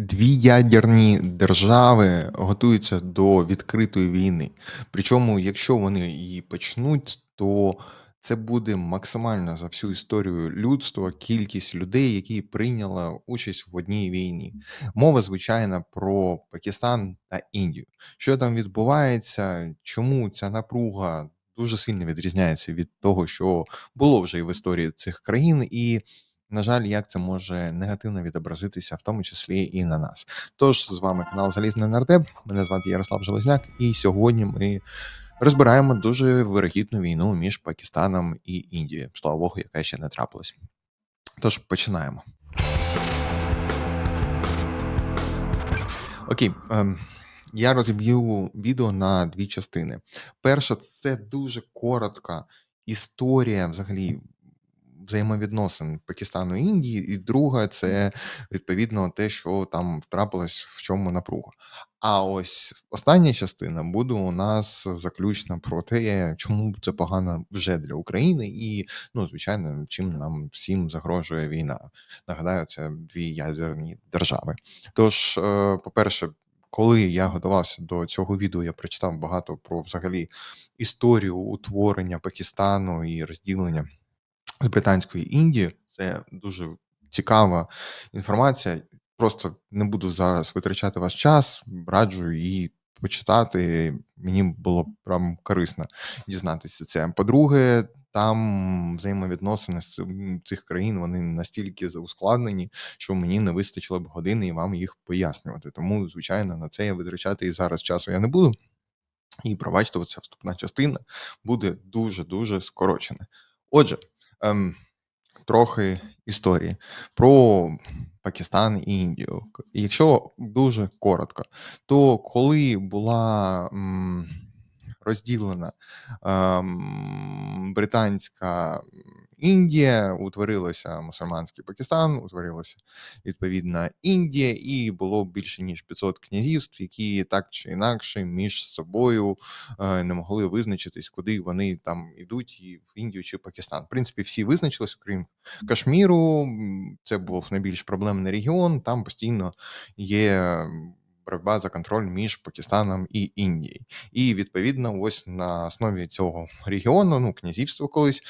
Дві ядерні держави готуються до відкритої війни. Причому, якщо вони її почнуть, то це буде максимальна за всю історію людства кількість людей, які прийняли участь в одній війні. Мова звичайно про Пакистан та Індію. Що там відбувається? Чому ця напруга дуже сильно відрізняється від того, що було вже і в історії цих країн, і на жаль, як це може негативно відобразитися, в тому числі і на нас. Тож з вами канал Залізний Нардеп. Мене звати Ярослав Железняк, і сьогодні ми розбираємо дуже вирогідну війну між Пакистаном і Індією. Слава Богу, яка ще не трапилась. Тож починаємо. Окей. Ем... Я розіб'ю відео на дві частини. Перша це дуже коротка історія взагалі взаємовідносин Пакистану і Індії, і друга це відповідно те, що там втрапилось в чому напруга. А ось остання частина буде у нас заключна про те, чому це погано вже для України, і ну звичайно, чим нам всім загрожує війна. Нагадаю, це дві ядерні держави. Тож, е, по-перше, коли я готувався до цього відео, я прочитав багато про взагалі історію утворення Пакистану і розділення з британської Індії. Це дуже цікава інформація. Просто не буду зараз витрачати ваш час, раджу її почитати. Мені було прям корисно дізнатися це. По-друге, там взаємовідносини з цих країн вони настільки ускладнені, що мені не вистачило б години і вам їх пояснювати. Тому, звичайно, на це я витрачати і зараз часу я не буду. І пробачте, оця вступна частина буде дуже дуже скорочена. Отже ем, трохи історії про Пакистан і Індію. Якщо дуже коротко, то коли була м, розділена ем, британська Індія, утворилося мусульманський Пакистан, утворилася відповідна Індія, і було більше ніж 500 князівств, які так чи інакше між собою е, не могли визначитись, куди вони там ідуть, і в Індію чи Пакистан. В принципі, всі визначились, окрім Кашміру. Це був найбільш проблемний регіон. Там постійно є боротьба за контроль між Пакистаном і Індією. І відповідно, ось на основі цього регіону, ну князівства колись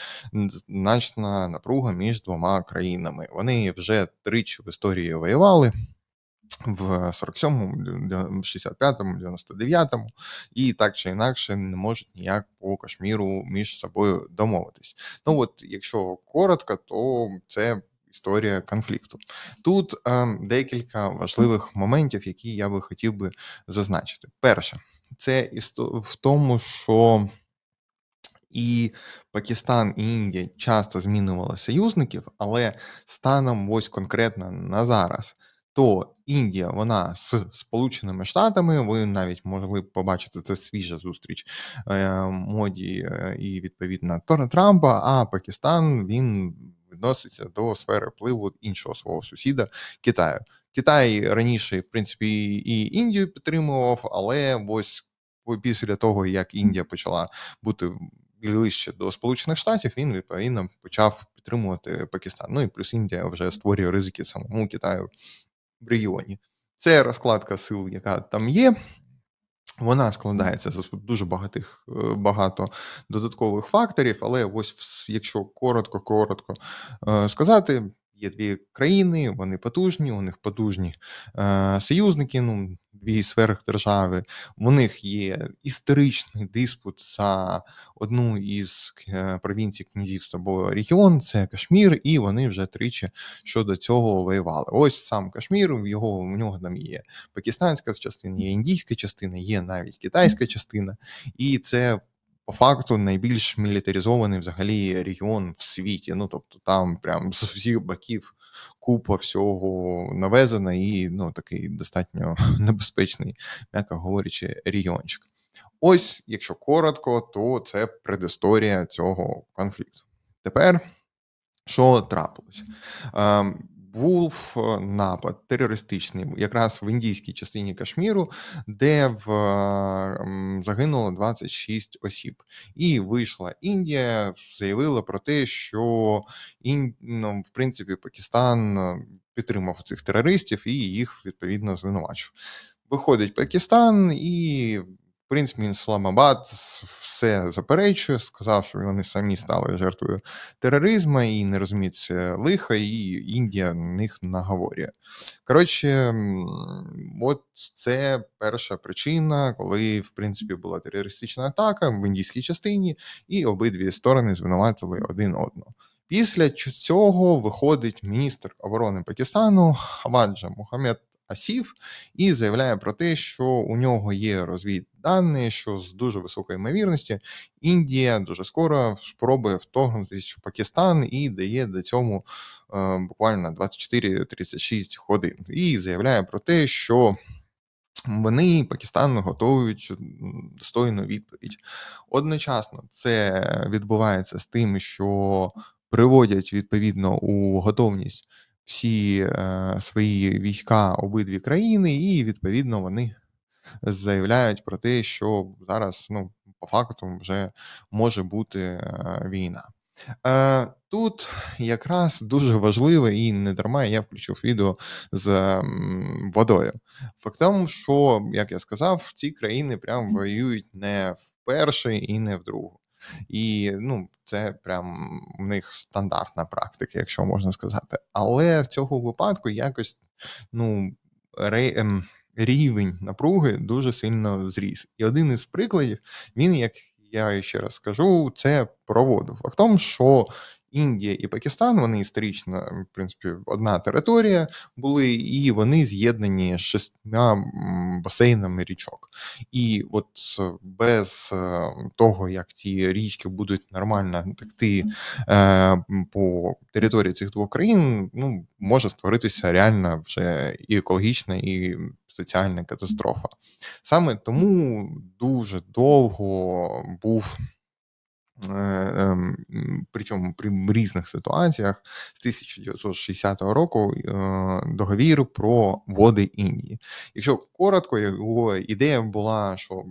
значна напруга між двома країнами. Вони вже тричі в історії воювали. В 47-му, 65-му, 99-му, і так чи інакше не можуть ніяк по Кашміру між собою домовитись. Ну от, якщо коротко, то це історія конфлікту. Тут е, декілька важливих моментів, які я би хотів би зазначити. Перше, це в тому, що і Пакистан і Індія часто змінювали союзників, але станом ось конкретно на зараз. То Індія, вона з Сполученими Штатами, ви навіть могли побачити це свіжа зустріч е, моді е, і відповідно Трампа. А Пакистан він відноситься до сфери впливу іншого свого сусіда Китаю. Китай раніше, в принципі, і Індію підтримував, але ось після того, як Індія почала бути ближче до Сполучених Штатів, він відповідно почав підтримувати Пакистан. Ну і плюс Індія вже створює ризики самому Китаю в регіоні. Це розкладка сил, яка там є. Вона складається з дуже багатих е, багато додаткових факторів, але ось якщо коротко, коротко е, сказати, є дві країни, вони потужні, у них потужні е, союзники. Ну дві сфери держави. У них є історичний диспут за одну із е, провінцій князівства або регіон, це Кашмір, і вони вже тричі щодо цього воювали. Ось сам Кашмір, його у нього там є пакистанська частина, є індійська частина, є навіть китайська частина, і це по факту найбільш мілітаризований взагалі регіон в світі. Ну тобто, там прям з всіх боків купа всього навезена і ну такий достатньо небезпечний, м'яко говорячи, регіончик. Ось, якщо коротко, то це предісторія цього конфлікту. Тепер що трапилось? Був е, напад терористичний, якраз в індійській частині Кашміру, де в загинуло 26 осіб, і вийшла Індія, заявила про те, що ну, в принципі Пакистан е, підтримав цих терористів і їх відповідно звинувачив. Виходить Пакистан і. В принципі, Ісламабад все заперечує, сказав, що вони самі стали жертвою тероризму і не розуміють це лиха, і Індія них наговорює. Коротше, от це перша причина, коли в принципі була терористична атака в індійській частині, і обидві сторони звинуватили один одного. Після цього виходить міністр оборони Пакистану Хаваджа Мухаммед Асів і заявляє про те, що у нього є розвіддані, що з дуже високої ймовірності Індія дуже скоро спробує вторгнутися в Пакистан і дає до цьому е, буквально 24-36 годин. І заявляє про те, що. Вони Пакистан готують достойну відповідь. Одночасно це відбувається з тим, що приводять відповідно у готовність всі е, свої війська обидві країни, і відповідно вони заявляють про те, що зараз ну по факту вже може бути е, війна. Е, Тут якраз дуже важливо і не дарма я включив відео з водою. Факт тому, що, як я сказав, ці країни прям воюють не вперше і не вдруге. І ну, це прям в них стандартна практика, якщо можна сказати. Але в цього випадку якось ну, ре, ем, рівень напруги дуже сильно зріс. І один із прикладів, він, як я ще раз скажу, це проводив. Факт тому, що Індія і Пакистан вони історично, в принципі, одна територія були, і вони з'єднані шістьма басейнами річок. І от без е, того, як ці річки будуть нормально текти е, по території цих двох країн, ну може створитися реальна вже і екологічна, і соціальна катастрофа. Саме тому дуже довго був. Е, ем, причому при різних ситуаціях з 1960 року е, договір про води Індії. Якщо коротко, його ідея була, що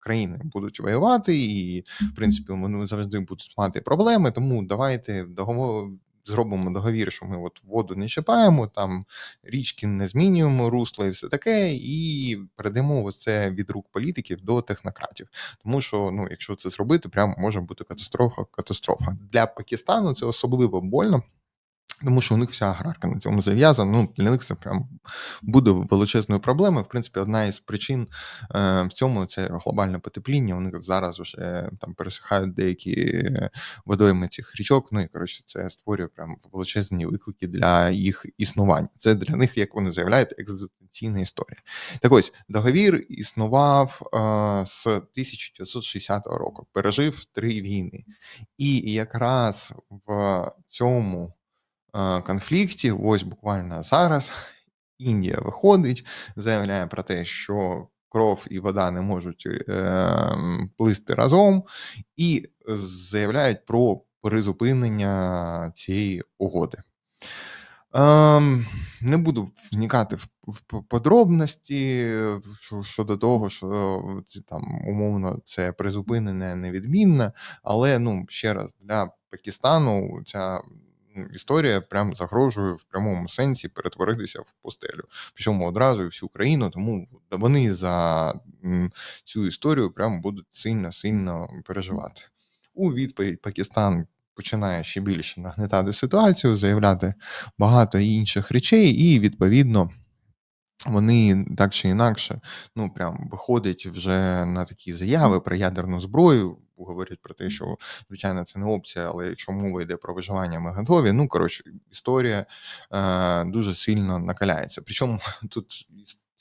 країни будуть воювати, і в принципі вони завжди будуть мати проблеми, тому давайте договор зробимо договір, що ми от воду не чіпаємо, там річки не змінюємо, русла і все таке, і передамо ось це від рук політиків до технократів. Тому що ну, якщо це зробити, прямо може бути катастрофа. Катастрофа для Пакистану це особливо больно. Тому що у них вся аграрка на цьому зав'язана. Ну, для них це прям буде величезною проблемою. В принципі, одна із причин е, в цьому це глобальне потепління. Вони зараз вже там пересихають деякі водойми цих річок. Ну і коротше, це створює прям величезні виклики для їх існування. Це для них, як вони заявляють, екзистенційна історія. Так ось договір існував е, з 1960 року, пережив три війни, і якраз в цьому конфлікті. Ось буквально зараз Індія виходить, заявляє про те, що кров і вода не можуть плисти разом, і заявляють про призупинення цієї угоди. Ем, Не буду вникати в подробності щодо того, що там умовно це призупинене невідмінне, але ну ще раз для Пакистану ця історія прям загрожує в прямому сенсі перетворитися в пустелю. Причому одразу і всю країну, тому вони за цю історію прям будуть сильно сильно переживати. У відповідь Пакистан. Починає ще більше нагнетати ситуацію, заявляти багато інших речей, і відповідно вони так чи інакше, ну прям виходять вже на такі заяви про ядерну зброю. Говорять про те, що звичайно це не опція, але якщо мова йде про виживання, ми готові. Ну коротше, історія е, дуже сильно накаляється. Причому тут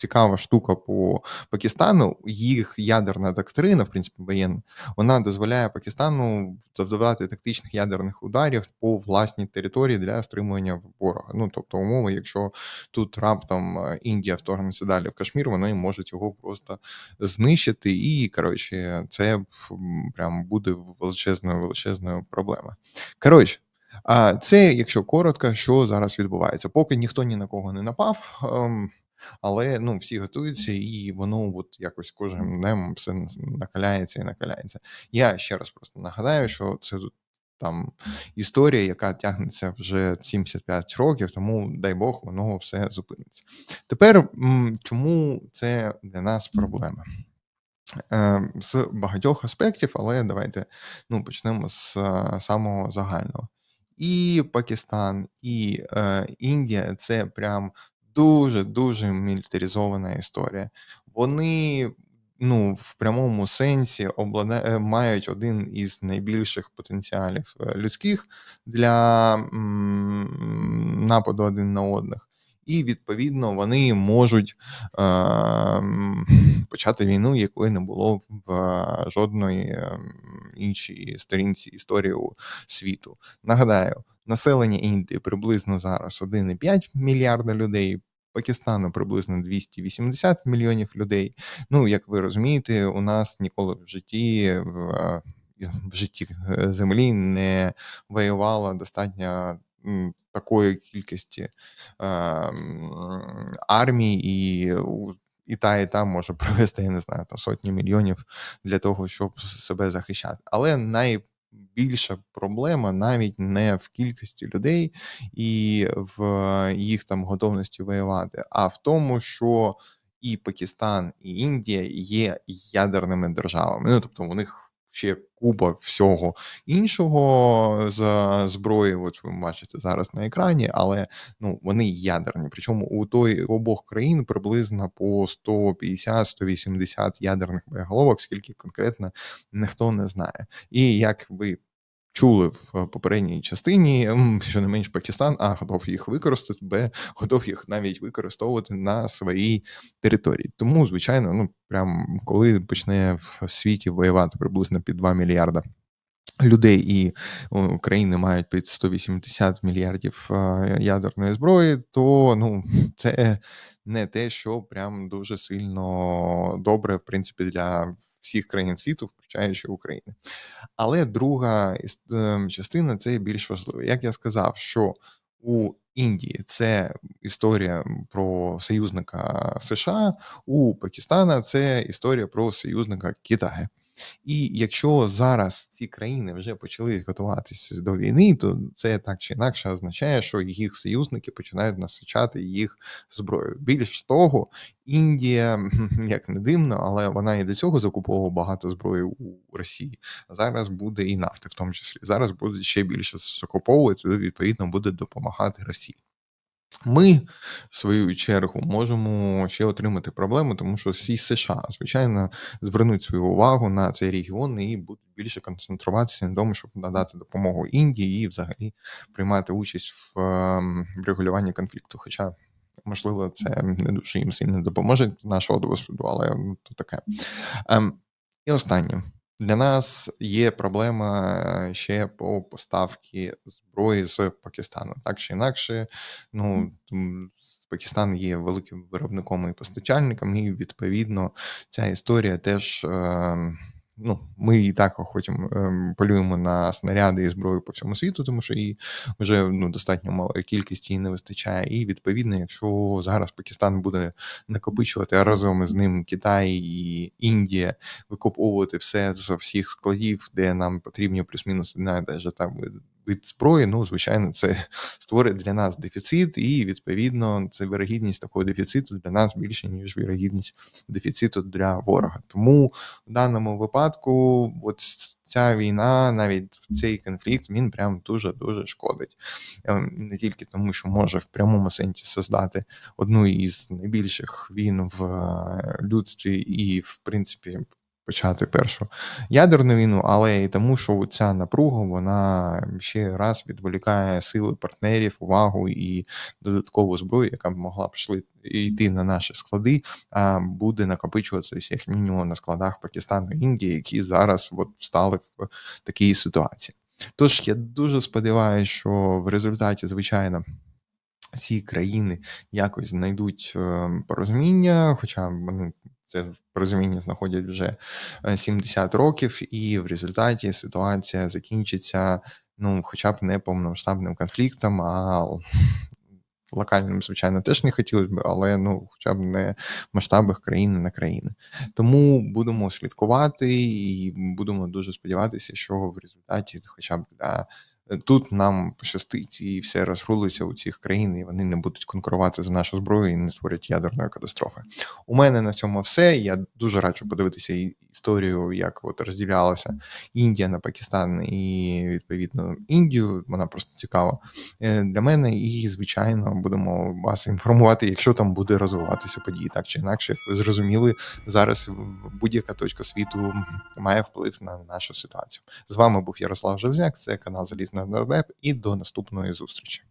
цікава штука по Пакистану. Їх ядерна доктрина, в принципі, воєнна, вона дозволяє Пакистану завдавати тактичних ядерних ударів по власній території для стримування ворога. Ну тобто, умови, якщо тут раптом е, Індія вторгнеться далі в Кашмір, вони можуть його просто знищити, і коротше, це прям буде величезною величезною проблемою. Коротше. А це, якщо коротко, що зараз відбувається, поки ніхто ні на кого не напав. Але ну всі готуються, і воно от якось кожним днем все накаляється і накаляється. Я ще раз просто нагадаю, що це там історія, яка тягнеться вже 75 років, тому дай Бог, воно все зупиниться. Тепер чому це для нас проблема? Е, з багатьох аспектів, але давайте ну, почнемо з е, самого загального. І Пакистан, і е, Індія це прям дуже дуже мілітаризована історія. Вони ну, в прямому сенсі облада... Е, мають один із найбільших потенціалів е, людських для м, нападу один на одних. І відповідно вони можуть е, почати війну, якої не було в жодної ем, іншій сторінці історії світу. Нагадаю, населення Індії приблизно зараз 1,5 мільярда людей. Пакистану приблизно 280 мільйонів людей. Ну, як ви розумієте, у нас ніколи в житті в, в житті е, землі не воювала достатньо такої кількості армій і і та, і та може провести, я не знаю, там сотні мільйонів для того, щоб себе захищати. Але найбільша проблема навіть не в кількості людей і в їх там готовності воювати, а в тому, що і Пакистан, і Індія є ядерними державами. Ну тобто у них ще купа всього іншого за зброї. От ви бачите зараз на екрані, але ну вони ядерні. Причому у той обох країн приблизно по 150-180 ядерних боєголовок, скільки конкретно ніхто не знає. І як ви чули в попередній частині, що не менш Пакистан, а готов їх використати, б готов їх навіть використовувати на своїй території. Тому, звичайно, ну прям коли почне в світі воювати приблизно під 2 мільярда. Людей і країни мають під 180 мільярдів ядерної зброї, то ну це не те, що прям дуже сильно добре, в принципі, для всіх країн світу, включаючи Україну. Але друга ем, частина це більш важливо. Як я сказав, що у Індії це історія про союзника США, у Пакистана це історія про союзника Китаю. І якщо зараз ці країни вже почали готуватися до війни, то це так чи інакше означає, що їх союзники починають насичати їх зброєю. Більш того, Індія, як не дивно, але вона і до цього закуповувала багато зброї у Росії. Зараз буде і нафти, в тому числі зараз буде ще більше закуповувати, відповідно буде допомагати Росії. Ми, в свою чергу, можемо ще отримати проблему, тому що всі США, звичайно, звернуть свою увагу на цей регіон і будуть більше концентруватися на тому, щоб надати допомогу Індії і взагалі приймати участь в ем, регулюванні конфлікту. Хоча, можливо, це не дуже їм сильно допоможе з нашого досвіду, але ну, то таке. Ем, і останнє. Для нас є проблема е, ще по поставці зброї з Пакистану. Так чи інакше, ну Пакистан є великим виробником і постачальником, і відповідно ця історія теж. Е ну, ми і так хочемо ем, полюємо на снаряди і зброю по всьому світу, тому що її вже ну достатньо малої кількості її не вистачає. І відповідно, якщо зараз Пакистан буде накопичувати а разом з ним Китай і Індія, викуповувати все з всіх складів, де нам потрібні плюс-мінус навіть там від зброї, ну звичайно, це створить для нас дефіцит, і відповідно це вирогідність такого дефіциту для нас більше ніж вірогідність дефіциту для ворога. Тому в даному випадку, от ця війна, навіть цей конфлікт, він прям дуже дуже шкодить. Ем, не тільки тому, що може в прямому сенсі создати одну із найбільших війн в е, людстві, і в принципі почати першу ядерну війну, але і тому, що ця напруга вона ще раз відволікає сили партнерів, увагу і додаткову зброю, яка б могла пішли йти на наші склади, а буде накопичуватися як мінімум на складах Пакистану Індії, які зараз от стали в такій ситуації. Тож я дуже сподіваюся, що в результаті, звичайно. Ці країни якось знайдуть ем, порозуміння, хоча вони це порозуміння знаходять вже 70 е, років, і в результаті ситуація закінчиться, ну, хоча б не повномасштабним конфліктом, а локальним, звичайно, теж не хотілося б, але ну, хоча б не в масштабах країни на країни. Тому будемо слідкувати і будемо дуже сподіватися, що в результаті, хоча б для тут нам пощастить і все розгрулиться у цих країн, і вони не будуть конкурувати за нашу зброю і не створять ядерної катастрофи. У мене на цьому все. Я дуже раджу подивитися історію, як от розділялася Індія на Пакистан і відповідно Індію. Вона просто цікава е, для мене. І звичайно будемо вас інформувати, якщо там буде розвиватися події, так чи інакше, як ви зрозуміли, зараз будь-яка точка світу має вплив на нашу ситуацію. З вами був Ярослав Железняк, це канал Залізна Нардеп, і до наступної зустрічі.